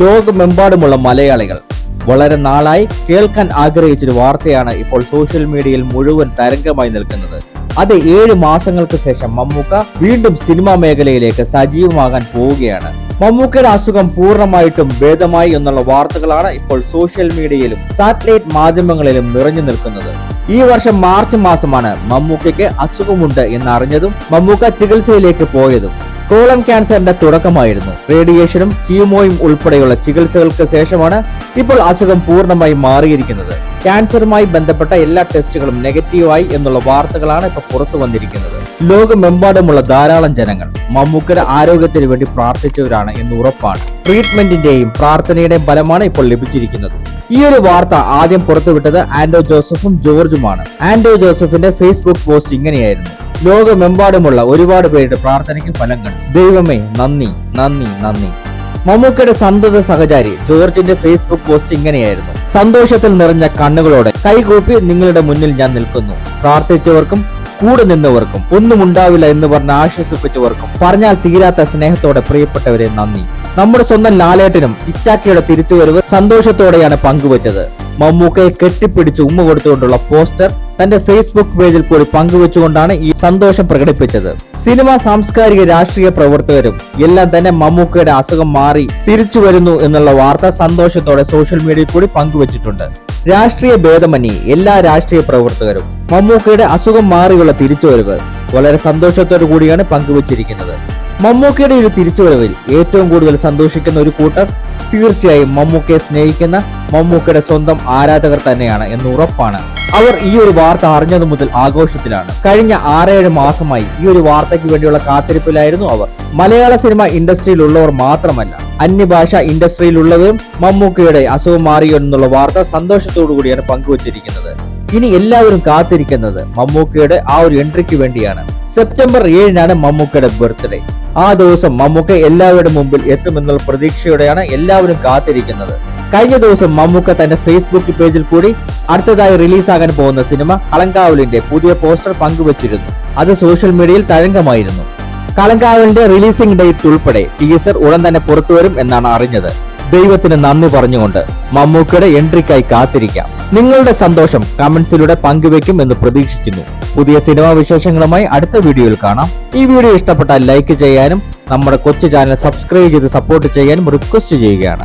ലോകമെമ്പാടുമുള്ള മലയാളികൾ. വളരെ നാളായി കേൾക്കാൻ ആഗ്രഹിച്ചൊരു വാർത്തയാണ് ഇപ്പോൾ സോഷ്യൽ മീഡിയയിൽ മുഴുവൻ തരംഗമായി നിൽക്കുന്നത്. അത് ഏഴ് മാസങ്ങൾക്ക് ശേഷം മമ്മൂക്ക വീണ്ടും സിനിമാ മേഖലയിലേക്ക് സജീവമാകാൻ പോവുകയാണ്. മമ്മൂക്കയുടെ അസുഖം പൂർണമായിട്ടും ഭേദമായി എന്നുള്ള വാർത്തകളാണ് ഇപ്പോൾ സോഷ്യൽ മീഡിയയിലും സാറ്റലൈറ്റ് മാധ്യമങ്ങളിലും നിറഞ്ഞു നിൽക്കുന്നത്. ഈ വർഷം മാർച്ച് മാസമാണ് മമ്മൂക്കയ്ക്ക് അസുഖമുണ്ട് എന്നറിഞ്ഞതും മമ്മൂക്ക ചികിത്സയിലേക്ക് പോയതും. കോളൻ ക്യാൻസറിന്റെ തുടക്കമായിരുന്നു. റേഡിയേഷനും കീമോയും ഉൾപ്പെടെയുള്ള ചികിത്സകൾക്ക് ശേഷമാണ് ഇപ്പോൾ അസുഖം പൂർണമായി മാറിയിരിക്കുന്നത്. ക്യാൻസറുമായി ബന്ധപ്പെട്ട എല്ലാ ടെസ്റ്റുകളും നെഗറ്റീവായി എന്നുള്ള വാർത്തകളാണ് ഇപ്പോൾ പുറത്തു വന്നിരിക്കുന്നത്. ലോകമെമ്പാടുമുള്ള ധാരാളം ജനങ്ങൾ മമ്മൂക്കയുടെ ആരോഗ്യത്തിന് വേണ്ടി പ്രാർത്ഥിച്ചവരാണ് എന്ന് ഉറപ്പാണ്. ട്രീറ്റ്മെന്റിന്റെയും പ്രാർത്ഥനയുടെയും ഫലമാണ് ഇപ്പോൾ ലഭിച്ചിരിക്കുന്നത്. ഈ ഒരു വാർത്ത ആദ്യം പുറത്തുവിട്ടത് ആന്റോ ജോസഫും ജോർജുമാണ്. ആന്റോ ജോസഫിന്റെ ഫേസ്ബുക്ക് പോസ്റ്റ് ഇങ്ങനെയായിരുന്നു. ലോകമെമ്പാടുമുള്ള ഒരുപാട് പേരുടെ പ്രാർത്ഥനയ്ക്ക് ഫലം കണ്ടു. ദൈവമേ നന്ദി നന്ദി നന്ദി. മമ്മൂക്കയുടെ സന്തത സഹചാരി ജോർജിന്റെ ഫേസ്ബുക്ക് പോസ്റ്റ് ഇങ്ങനെയായിരുന്നു. സന്തോഷത്തിൽ നിറഞ്ഞ കണ്ണുകളോടെ കൈകൂപ്പി നിങ്ങളുടെ മുന്നിൽ ഞാൻ നിൽക്കുന്നു. പ്രാർത്ഥിച്ചവർക്കും കൂടെ നിന്നവർക്കും ഒന്നും ഉണ്ടാവില്ല എന്ന് പറഞ്ഞ് ആശ്വസിപ്പിച്ചവർക്കും പറഞ്ഞാൽ തീരാത്ത സ്നേഹത്തോടെ പ്രിയപ്പെട്ടവരെ നന്ദി. നമ്മുടെ സ്വന്തം ലാലേട്ടനും ഇച്ചാക്കിയുടെ തിരിച്ചുവരവ് സന്തോഷത്തോടെയാണ് പങ്കുവച്ചത്. മമ്മൂക്കയെ കെട്ടിപ്പിടിച്ച് ഉമ്മ കൊടുത്തുകൊണ്ടുള്ള പോസ്റ്റർ തന്റെ ഫേസ്ബുക്ക് പേജിൽ കൂടി പങ്കുവെച്ചുകൊണ്ടാണ് ഈ സന്തോഷം പ്രകടിപ്പിച്ചത്. സിനിമ സാംസ്കാരിക രാഷ്ട്രീയ പ്രവർത്തകരും എല്ലാം തന്നെ മമ്മൂക്കയുടെ അസുഖം മാറി തിരിച്ചു വരുന്നു എന്നുള്ള വാർത്ത സന്തോഷത്തോടെ സോഷ്യൽ മീഡിയയിൽ കൂടി പങ്കുവച്ചിട്ടുണ്ട്. രാഷ്ട്രീയ ഭേദമന്യേ എല്ലാ രാഷ്ട്രീയ പ്രവർത്തകരും മമ്മൂക്കയുടെ അസുഖം മാറിയുള്ള തിരിച്ചുവരവ്. വളരെ സന്തോഷത്തോടു കൂടിയാണ് പങ്കുവച്ചിരിക്കുന്നത്. മമ്മൂക്കയുടെ ഒരു തിരിച്ചുവരവിൽ ഏറ്റവും കൂടുതൽ സന്തോഷിക്കുന്ന ഒരു കൂട്ടർ തീർച്ചയായും മമ്മൂക്കയെ സ്നേഹിക്കുന്ന മമ്മൂക്കയുടെ സ്വന്തം ആരാധകർ തന്നെയാണ് എന്ന് ഉറപ്പാണ്. അവർ ഈ ഒരു വാർത്ത അറിഞ്ഞതു മുതൽ ആഘോഷത്തിലാണ്. കഴിഞ്ഞ ആറേഴ് മാസമായി ഈ ഒരു വാർത്തയ്ക്ക് വേണ്ടിയുള്ള കാത്തിരിപ്പിലായിരുന്നു അവർ. മലയാള സിനിമ ഇൻഡസ്ട്രിയിലുള്ളവർ മാത്രമല്ല അന്യഭാഷ ഇൻഡസ്ട്രിയിലുള്ളവരും മമ്മൂക്കയുടെ അസുഖം മാറിയോ എന്നുള്ള വാർത്ത സന്തോഷത്തോടു കൂടിയാണ് പങ്കുവച്ചിരിക്കുന്നത്. ഇനി എല്ലാവരും കാത്തിരിക്കുന്നത് മമ്മൂക്കയുടെ ആ ഒരു എൻട്രിക്ക് വേണ്ടിയാണ്. സെപ്റ്റംബർ ഏഴിനാണ് മമ്മൂക്കയുടെ ബർത്ത്ഡേ ആ ദിവസം മമ്മൂക്ക എല്ലാവരുടെ മുമ്പിൽ എത്തുമെന്നുള്ള പ്രതീക്ഷയോടെയാണ് എല്ലാവരും കാത്തിരിക്കുന്നത്. കഴിഞ്ഞ ദിവസം മമ്മൂക്ക തന്റെ ഫേസ്ബുക്ക് പേജിൽ കൂടി അടുത്തതായി റിലീസാകാൻ പോകുന്ന സിനിമ കളങ്കാവലിന്റെ പുതിയ പോസ്റ്റർ പങ്കുവച്ചിരുന്നു. അത് സോഷ്യൽ മീഡിയയിൽ തരംഗമായിരുന്നു. കളങ്കാവലിന്റെ റിലീസിംഗ് ഡേറ്റ് ഉൾപ്പെടെ ടീസർ ഉടൻ തന്നെ പുറത്തുവരും എന്നാണ് അറിഞ്ഞത്. ദൈവത്തിന് നന്ദി പറഞ്ഞുകൊണ്ട് മമ്മൂക്കയുടെ എൻട്രിക്കായി കാത്തിരിക്കാം. നിങ്ങളുടെ സന്തോഷം കമന്റ്സിലൂടെ പങ്കുവെക്കും എന്ന് പ്രതീക്ഷിക്കുന്നു. പുതിയ സിനിമാ വിശേഷങ്ങളുമായി അടുത്ത വീഡിയോയിൽ കാണാം. ഈ വീഡിയോ ഇഷ്ടപ്പെട്ടാൽ ലൈക്ക് ചെയ്യാനും നമ്മുടെ കൊച്ചു ചാനൽ സബ്സ്ക്രൈബ് ചെയ്ത് സപ്പോർട്ട് ചെയ്യാനും റിക്വസ്റ്റ് ചെയ്യുകയാണ്.